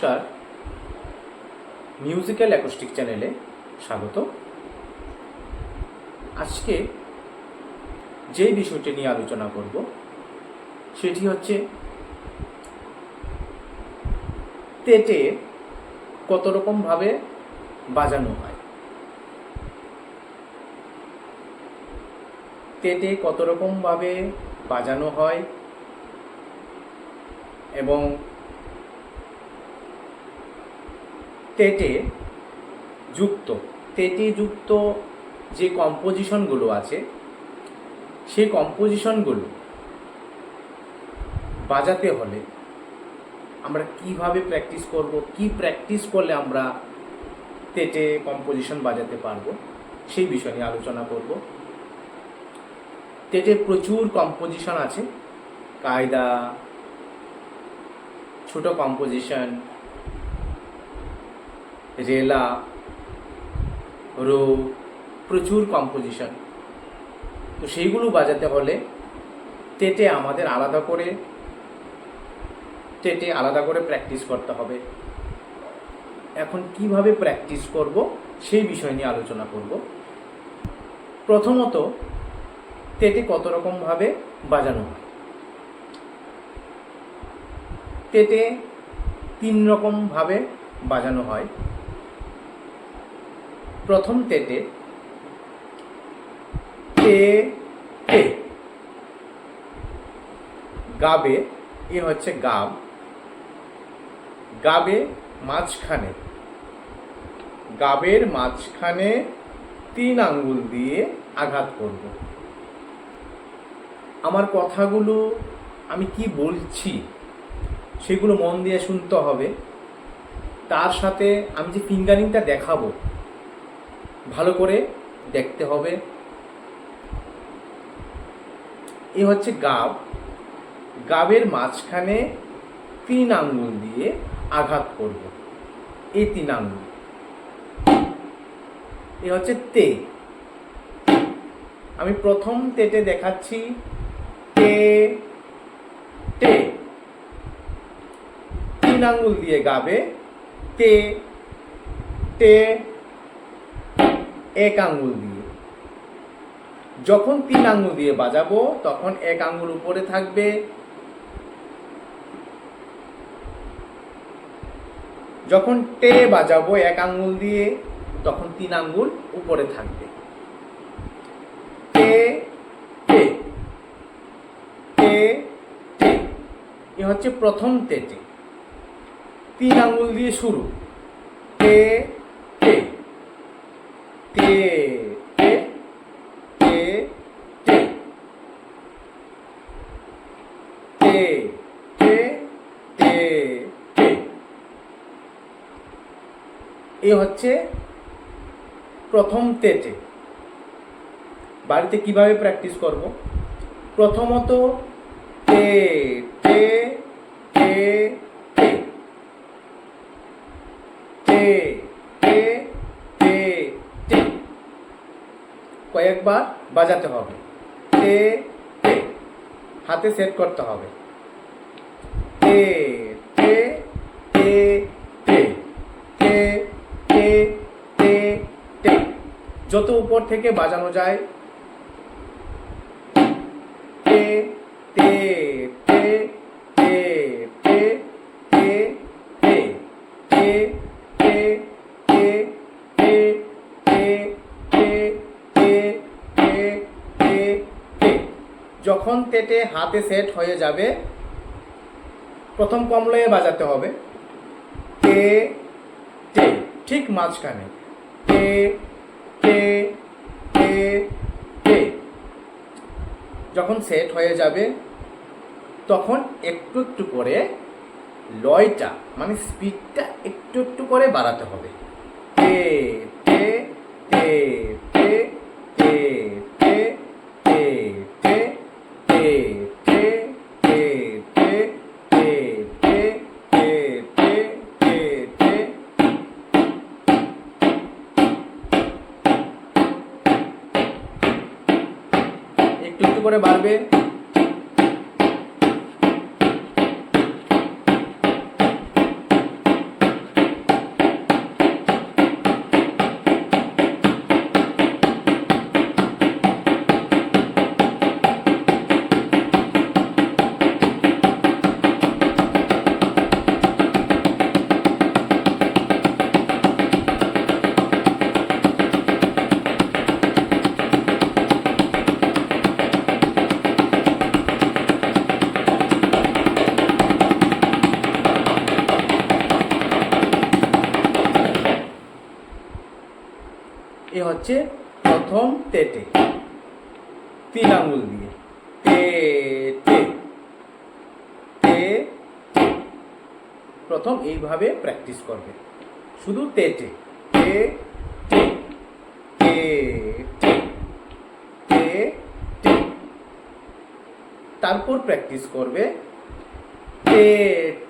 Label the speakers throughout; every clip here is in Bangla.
Speaker 1: নমস্কার। মিউজিক্যাল অ্যাকোস্টিক চ্যানেলে স্বাগত। আজকে যে বিষয়টি নিয়ে আলোচনা করব, সেটি হচ্ছে তেটে কত রকমভাবে বাজানো হয়? তেটে কত রকমভাবে বাজানো হয়? এবং তেটে যুক্ত। তেটে যুক্ত যে কম্পোজিশনগুলো আছে, সেই কম্পোজিশনগুলো বাজাতে হলে আমরা কীভাবে প্র্যাকটিস করব, কি প্র্যাকটিস করলে আমরা তেটে কম্পোজিশন বাজাতে পারব, সেই বিষয় নিয়ে আলোচনা করব। তেটে প্রচুর কম্পোজিশন আছে, কায়দা, ছোট কম্পোজিশন রেলা, রো, প্রচুর কম্পোজিশন তো সেইগুলো বাজাতে হলে তেটে আমাদের আলাদা করে তেটে আলাদা করে প্র্যাকটিস করতে হবে। এখন কীভাবে প্র্যাকটিস করব সেই বিষয় নিয়ে আলোচনা করব। প্রথমত তেটে কত রকমভাবে বাজানো হয়? তেটে তিন রকমভাবে বাজানো হয়। প্রথম তেটে তে তে গাবে, এ হচ্ছে গাব। গাবে মাঝখানে। গাবের মাঝখানে তিন আঙ্গুল দিয়ে আঘাত করব। আমার কথাগুলো আমি কি বলছি সেগুলো মন দিয়ে শুনতে হবে। তার সাথে আমি যে ফিঙ্গারিংটা দেখাবো ভালো করে দেখতে হবে। এ হচ্ছে গাব। গাবের মাঝখানে তিন আঙ্গুল দিয়ে আঘাত করব। এই তিন আঙ্গুল। এ হচ্ছে তে। আমি প্রথম তেটে দেখাচ্ছি তে তে। তিন আঙ্গুল দিয়ে গাবে তে তে। এক আঙ্গুল দিয়ে। যখন তিন আঙ্গুল দিয়ে বাজাবো, তখন এক আঙ্গুল উপরে থাকবে। যখন টে বাজাবো এক আঙ্গুল দিয়ে, তখন তিন আঙ্গুল উপরে থাকবে। টে এ হচ্ছে প্রথম তেটে তিন আঙ্গুল দিয়ে শুরু। টে টে এ হচ্ছে প্রথম তেটে বাড়িতে কীভাবে প্র্যাকটিস করব? প্রথমত টে টে টে টে টে টে টে টে কয়েকবার বাজাতে হবে। টে হাতে সেট করতে হবে। টে যত উপর থেকে বাজানো যায় তে টে যখন তেটে হাতে সেট হয়ে যাবে। প্রথম কমলয়ে বাজাতে হবে। টে টে ঠিক মাঝখানে। টে টে টে টে যখন সেট হয়ে যাবে, তখন একটু একটু করে লয়টা মানে স্পিডটা একটু একটু করে বাড়াতে হবে। টে করে বাড়বে হচ্ছে প্রথম তেটে তিন আঙ্গুল দিয়ে। তে তে টে। প্রথম এইভাবে প্র্যাকটিস করবে। শুধু তেটে তে টে তে টে তে টে তারপর প্র্যাকটিস করবে। তে তে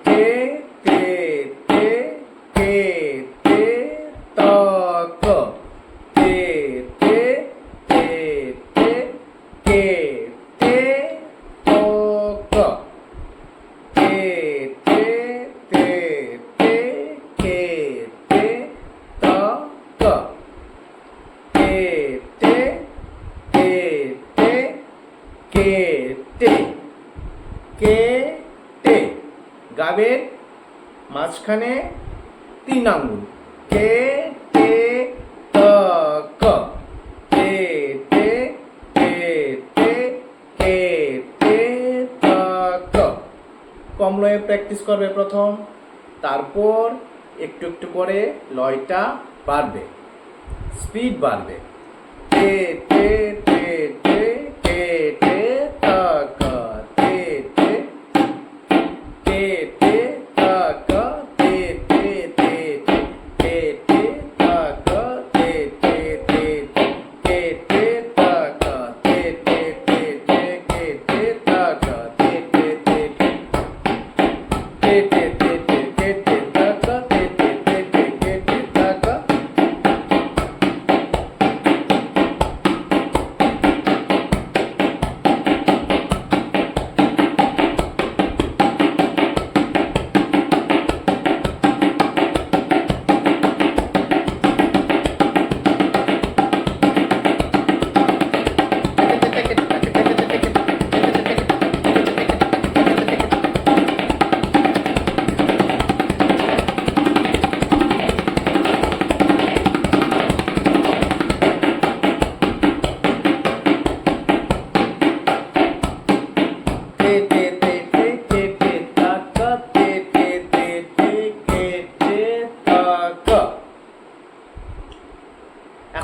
Speaker 1: কে তে কে টে গাবের মাঝখানে তিন আঙ্গুল কে টে ত ক। তে টে তে টে কে টে ত ক। কম লয়ে প্র্যাকটিস করবে প্রথম, তারপর একটু একটু করে লয়টা বাড়বে। স্পিড বাড়বে। তে তে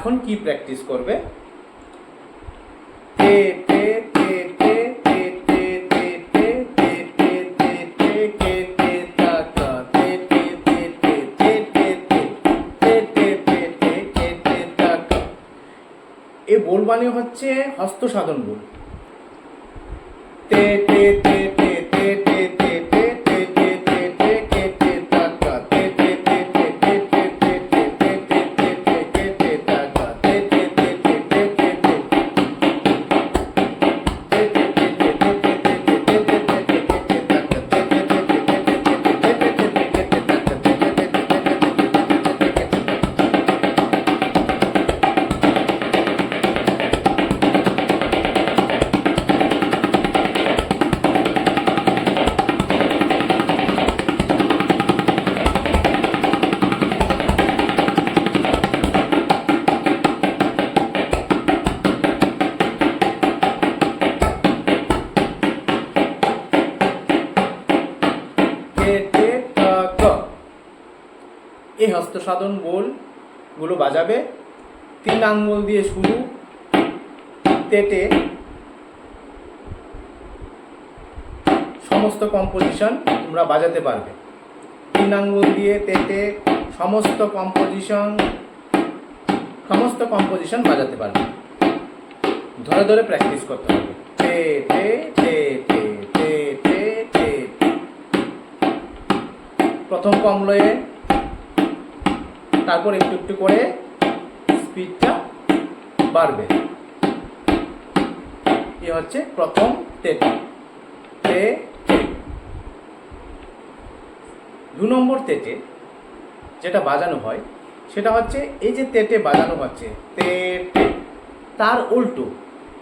Speaker 1: এখন কি প্র্যাকটিস করবে এই বোল মানে হচ্ছে হস্ত সাধন বোল তে তে হস্তসাধন বোলগুলো বাজাবে। তিন আঙ্গুল দিয়ে শুরু। তেটে। সমস্ত কম্পোজিশন তোমরা বাজাতে পারবে। তিন আঙ্গুল দিয়ে তেটে সমস্ত কম্পোজিশন সমস্ত কম্পোজিশন বাজাতে পারবে। ধরে ধরে প্র্যাকটিস করতে হবে। টে টে টে টে টে টে টে প্রথম কম লয়ে তারপর একটু একটু করে স্পিডটা বাড়বে। এ হচ্ছে প্রথম তে দু নম্বর তেটে যেটা বাজানো হয়, সেটা হচ্ছে এই যে তেটে বাজানো হচ্ছে তে তার উল্টো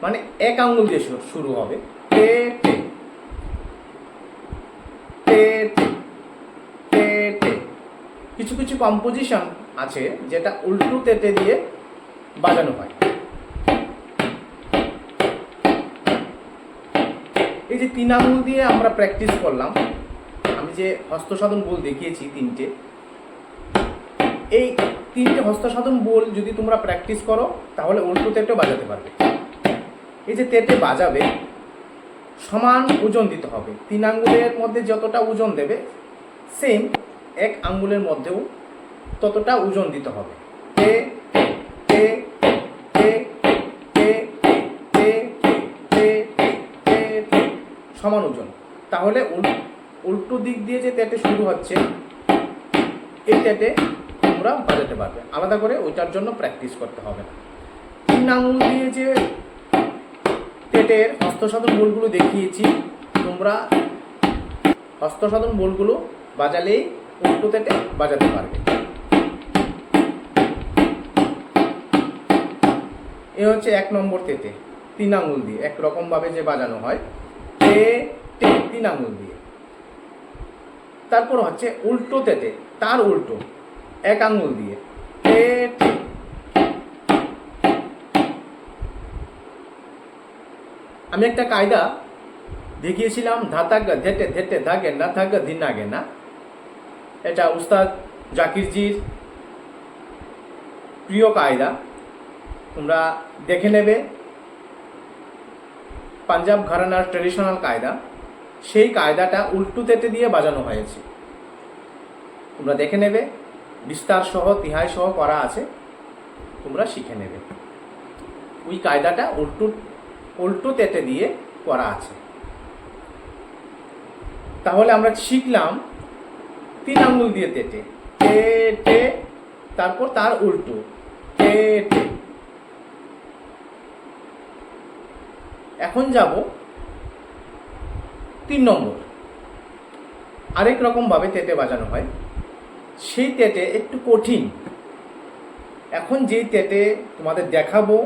Speaker 1: মানে এক আঙ্গুল দিয়ে শুরু হবে। তে তে তে কিছু কম্পোজিশন আছে যেটা উল্টো তেতে দিয়ে বাজানো হয়। এই যে তিন আঙুল দিয়ে আমরা প্র্যাকটিস করলাম, আমি যে হস্তসাধন বল দেখিয়েছি তিনটে, এই তিনটে হস্তসাধন বল যদি তোমরা প্র্যাকটিস করো, তাহলে উল্টো তেটে বাজাতে পারবে। এই যে তেটে বাজাবে, সমান ওজন দিতে হবে। তিন আঙ্গুলের মধ্যে যতটা ওজন দেবে সেম এক আঙ্গুলের মধ্যেও ততটা ওজন দিতে হবে। কে কে কে কে সমান ওজন। তাহলে উল্টো দিক দিয়ে যে ট্যাটে শুরু হচ্ছে, এই ট্যাটে তোমরা বাজাতে পারবে। আলাদা করে ওইটার জন্য প্র্যাকটিস করতে হবে না। তিন আঙুল দিয়ে যে টেটের হস্তসাধন বোলগুলো দেখিয়েছি, তোমরা হস্তসাধন বোলগুলো বাজালেই উল্টো তেটে বাজাতে পারবে। এ হচ্ছে এক নম্বর তেতে, তিন আঙুল দিয়ে একরকম ভাবে যে বাজানো হয় টে তিন আঙুল দিয়ে। তারপর হচ্ছে উল্টো তেতে, তার উল্টো, এক আঙুল দিয়ে আমি একটা কায়দা দেখিয়েছিলাম, ধাতাগা, ধেটে ধেটে, ধাগে, না থাকা দিনাগে না? এটা উস্তাদ জাকিরজির প্রিয় কায়দা। তোমরা দেখে নেবে, পাঞ্জাব ঘরানার ট্রেডিশনাল কায়দা। সেই কায়দাটা উল্টু তেটে দিয়ে বাজানো হয়েছে। তোমরা দেখে নেবে, বিস্তার সহ, তিহাই সহ করা আছে। তোমরা শিখে নেবে। ওই কায়দাটা উল্টু, উল্টো তেটে দিয়ে করা আছে। তাহলে আমরা শিখলাম তিন আঙ্গুল দিয়ে তেটে। টে তারপর তার উল্টো। টে এখন যাব তিন নম্বর। আরেক রকম ভাবে তেটে বাজানো হয়। সেই তেটে একটু কঠিন। এখন যেই তেটে তোমাদের দেখাবো,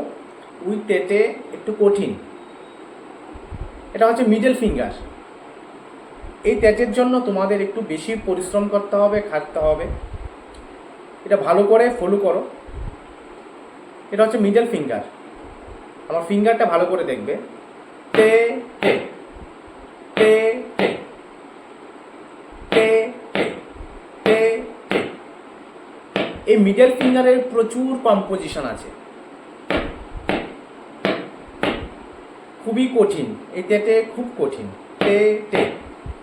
Speaker 1: ওই তেটে একটু কঠিন। এটা হচ্ছে মিডল ফিঙ্গার এই ত্যাগের জন্য তোমাদের একটু বেশি পরিশ্রম করতে হবে, খাটতে হবে। এটা ভালো করে ফলো করো। এটা হচ্ছে মিডল ফিঙ্গার আমার ফিঙ্গারটা ভালো করে দেখবে। টে টে টে টে টে টে এই মিডল ফিঙ্গারের প্রচুর কম্পোজিশন আছে। খুবই কঠিন। এই টেটে খুব কঠিন। টে টে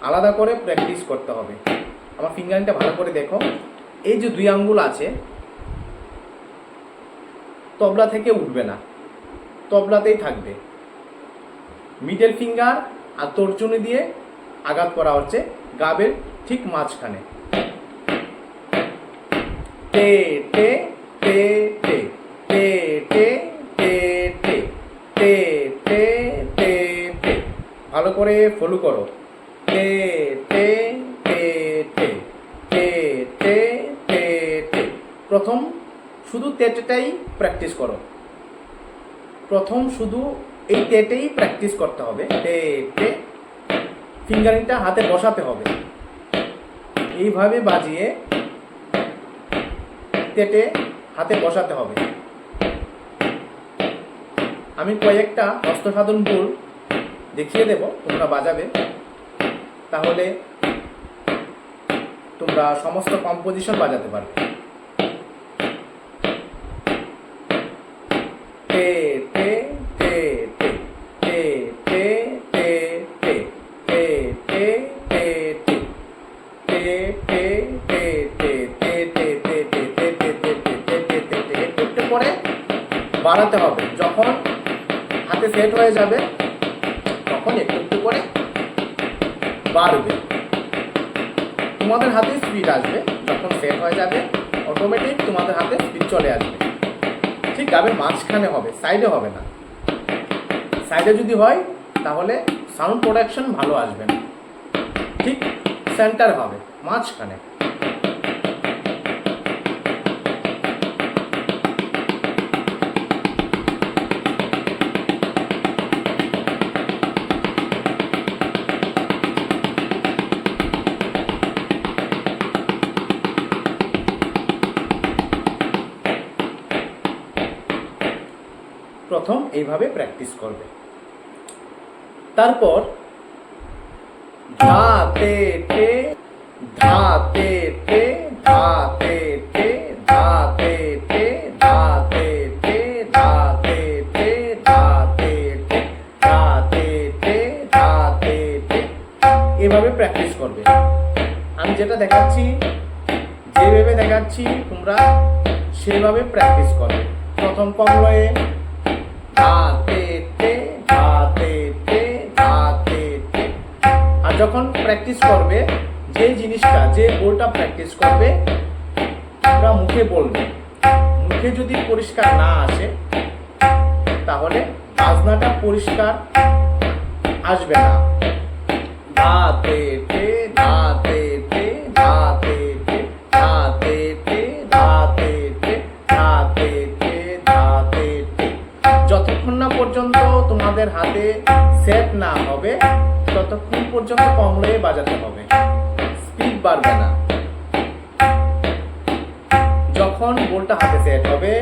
Speaker 1: আলাদা করে প্র্যাকটিস করতে হবে আমার ফিঙ্গারিংটা ভালো করে দেখো এই যে দুই আঙ্গুল আছে তবলা থেকে উঠবে না তবলাতেই থাকবে মিডল ফিঙ্গার আর তর্জনী দিয়ে আঘাত করা হচ্ছে গাবের ঠিক মাঝখানে টে টে টে টে টে টে টে টে টে টে টে ভালো করে ফলো করো টে টে প্রথম শুধু তেটেটাই প্র্যাকটিস করো। প্রথম শুধু এই তেটেই প্র্যাকটিস করতে হবে। টে ফিঙ্গারিংটা হাতে বসাতে হবে। এইভাবে বাজিয়ে তেটে হাতে বসাতে হবে। আমি কয়েকটা হস্তসাধন বোল দেখিয়ে দেব, তোমরা বাজাবে। তাহলে তোমরা সমস্ত কম্পোজিশন বাজাতে পারবে টে টে টে টে টে একটু একটু করে বাড়াতে হবে যখন হাতে সেট হয়ে যাবে তখন একটু একটু করে বাড়বে। তোমাদের হাতে স্পিড আসবে, যখন সেট হয়ে যাবে অটোমেটিক তোমাদের হাতে স্পিড চলে আসবে। ঠিক গাবের মাঝখানে হবে সাইডে হবে না। সাইডে যদি হয়, তাহলে সাউন্ড প্রোডাকশন ভালো আসবে না। ঠিক সেন্টার হবে, মাঝখানে। প্রথম এইভাবে প্র্যাকটিস করবে। তারপর ধা তে টে ধা তে টে ধা তে টে ধা তে তে ধা তে তে ধা তে তে ধা তে তে তে তে ধা তে। তে এভাবে প্র্যাকটিস করবে। আমি যেটা দেখাচ্ছি, যেভাবে দেখাচ্ছি তোমরা, সেভাবে প্র্যাকটিস করবে। প্রথম তে তে তে তে তে তে আর যখন প্র্যাকটিস করবে, যে জিনিসটা, যে বোলটা প্র্যাকটিস করবে তোমরা মুখে বলবে। মুখে যদি পরিষ্কার না আসে, তাহলে বাজনাটা পরিষ্কার আসবে না। ধা তে ধা তোমাদের হাতে সেট না হবে, ততক্ষণ পর্যন্ত কমলয়ে বাজাতে হবে। স্পিড বাড়বে না। যখন বোলটা হাতে সেট হবে,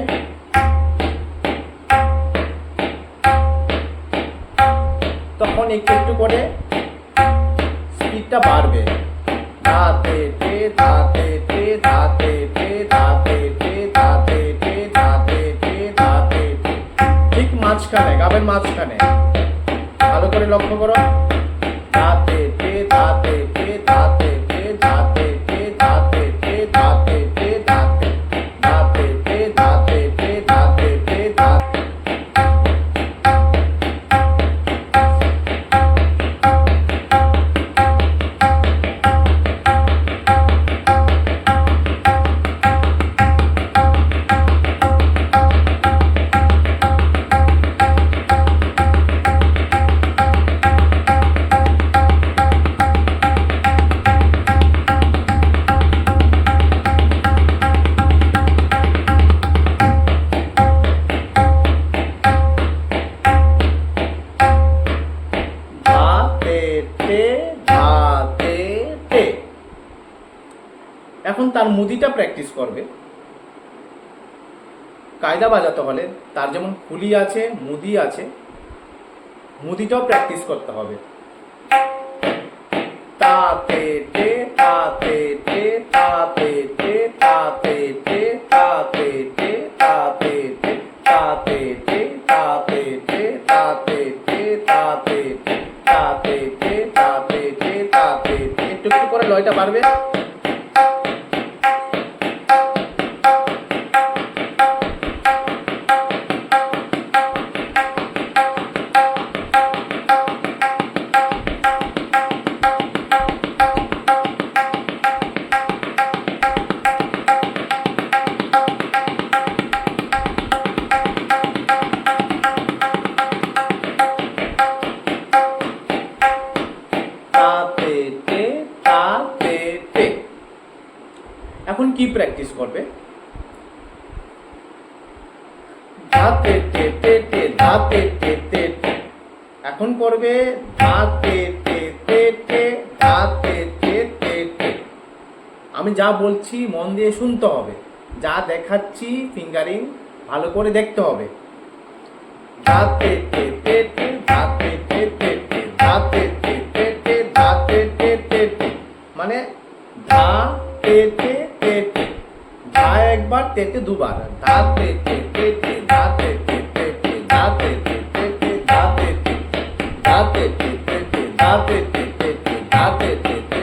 Speaker 1: তখন একটু একটু করে স্পিডটা বাড়বে। ধাতে টে ধাতে ধাতে ধাতে গাবের মাঝখানে। ভালো করে লক্ষ্য করো। ধাতে করবে কায়দা বাজাতে হলে তার যেমন খুলি আছে মুদি আছে মুদিটাও প্র্যাকটিস করতে হবে তাতে টে তাতে টে তাতে টে তাতে টে তাতে টে তাতে টে তাতে টে তাতে টে তাতে টে তাতে টে তাতে টে তাতে টে তাতে টে একটু একটু করে লয়টা বাড়বে কি প্র্যাকটিস করবে? এখন করবে আমি যা বলছি মন দিয়ে শুনতে হবে। যা দেখাচ্ছি ফিঙ্গারিং ভালো করে দেখতে হবে। মানে ধা তে তে দুবার। ধাতে তেতে ধাতে তেতে ধাতে তেতে ধাতে ধাতে তেতে ধাতে তেতে ধাতে তেতে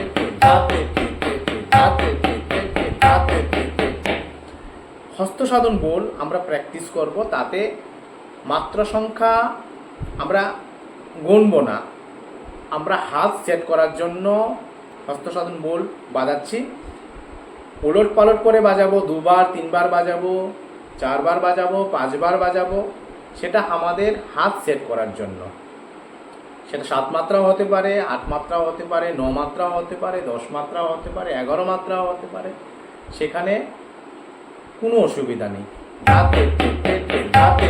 Speaker 1: ধাতে তেতে ধাতে তেতে বল আমরা প্র্যাকটিস করব, তাতে মাত্রা সংখ্যা আমরা গুনব না। আমরা হাত সেট করার জন্য হস্তসাধন বল বাজাচ্ছি। উলট পালট করে বাজাবো দুবার তিনবার বাজাবো চারবার বাজাবো পাঁচবার বাজাবো সেটা আমাদের হাত সেট করার জন্য। সেটা সাত মাত্রাও হতে পারে আট মাত্রাও হতে পারে ন মাত্রাও হতে পারে দশ মাত্রাও হতে পারে এগারো মাত্রাও হতে পারে। সেখানে কোনো অসুবিধা নেই। ধাতে টে টে টে, ধাতে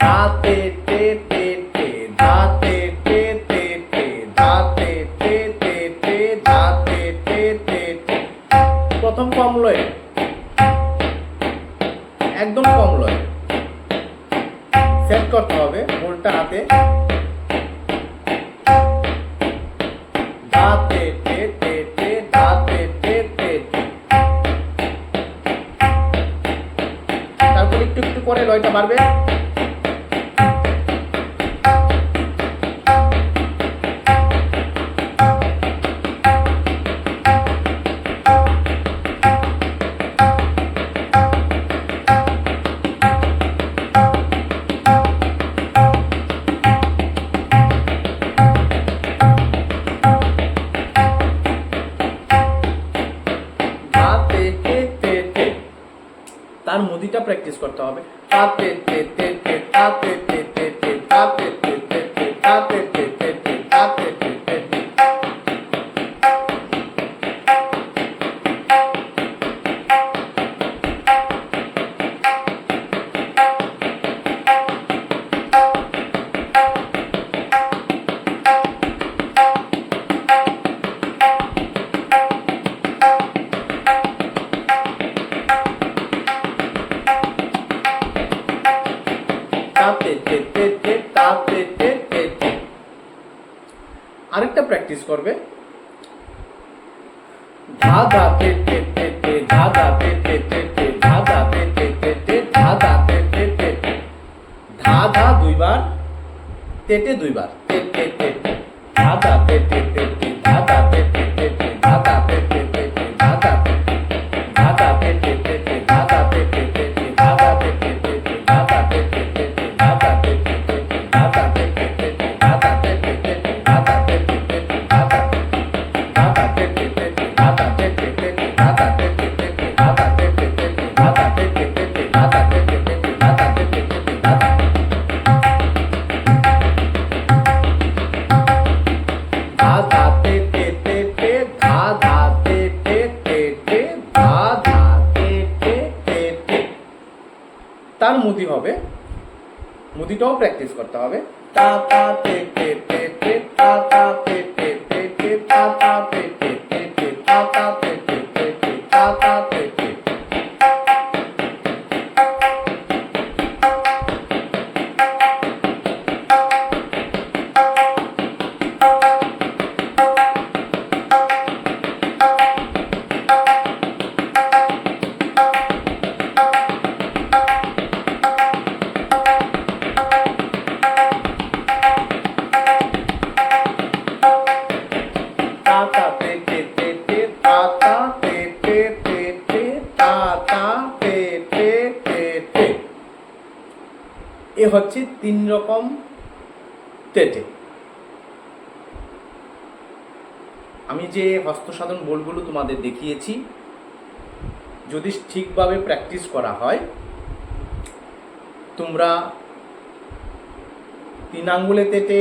Speaker 1: দাঁতে তে তে তে দাঁতে তে তে তে দাঁতে তে তে তে দাঁতে তে তে তে। প্রথম কম লয়। একদম কম লয়। সেট করতে হবে বোলটা হাতে। দাঁতে তে তে তে দাঁতে তে তে। তারপর একটু একটু করে লয়টা বাড়বে। প্র্যাকটিস করতে হবে। তা তে তে তে তে ধা পে পে পে পে ধাঁধা পে পে পে পে ধাঁধা পে পে পে পে ধাঁধা দুইবার তেতে দুইবার তে তে তে ধাঁধা পে তার মুদি হবে। মুদিটাও প্র্যাকটিস করতে হবে। তা তা তে তে রকম তেটে। আমি যে হস্তসাধন বোলগুলো তোমাদের দেখিয়েছি, যদি ঠিকভাবে প্র্যাকটিস করা হয়, তোমরা তিন আঙ্গুলে তেটে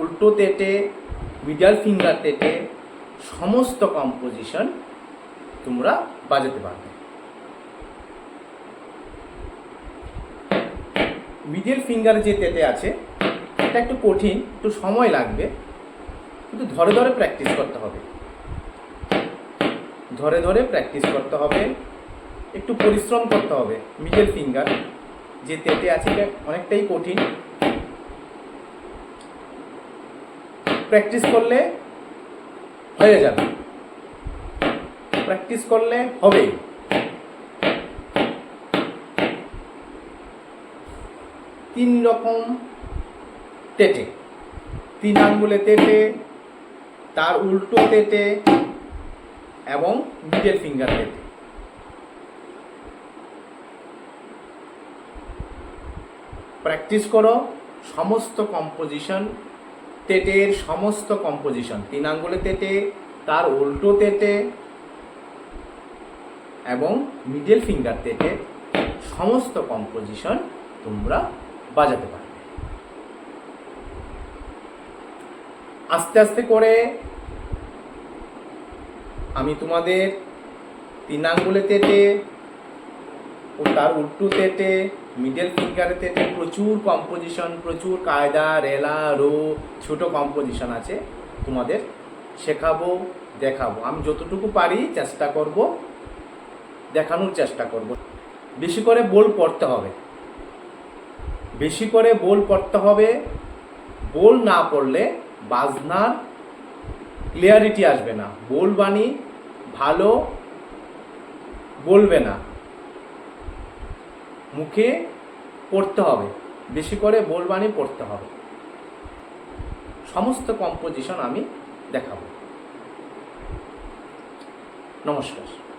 Speaker 1: উল্টো তেটে মিডল ফিঙ্গার তেটে, সমস্ত কম্পোজিশন তোমরা বাজাতে পারবে। মিডল ফিঙ্গার যে তেতে আছে, এটা একটু কঠিন, একটু সময় লাগবে, কিন্তু ধরে ধরে প্র্যাকটিস করতে হবে। ধরে ধরে প্র্যাকটিস করতে হবে, একটু পরিশ্রম করতে হবে মিডল ফিঙ্গার যে তেটে আছে এটা অনেকটাই কঠিন। প্র্যাকটিস করলে হয়ে যাবে। প্র্যাকটিস করলে হবে তিন রকম তেটে তিন আঙ্গুলে তেটে তার উল্টো তেটে এবং মিডল ফিঙ্গার তেটে প্র্যাকটিস করো সমস্ত কম্পোজিশন তেটের সমস্ত কম্পোজিশন তিন আঙ্গুলে তেটে তার উল্টো তেটে এবং মিডল ফিঙ্গার তেটে সমস্ত কম্পোজিশন তোমরা বাজাতে পারবে আস্তে আস্তে করে আমি তোমাদের তিন আঙ্গুলে তেটে ও তার উল্টো তেটে মিডল ফিঙ্গারে তেটে প্রচুর কম্পোজিশন প্রচুর কায়দা, রেলা, রো, ছোট কম্পোজিশন আছে, তোমাদের শেখাবো, দেখাবো। আমি যতটুকু পারি চেষ্টা করব, দেখানোর চেষ্টা করব। বেশি করে বোল পড়তে হবে। বেশি করে বোল পড়তে হবে। বোল না পড়লে বাজনার ক্লিয়ারিটি আসবে না। বোল বাণী ভালো বলবে না। মুখে পড়তে হবে। বেশি করে বোলবাণী পড়তে হবে। সমস্ত কম্পোজিশন আমি দেখাবো। নমস্কার।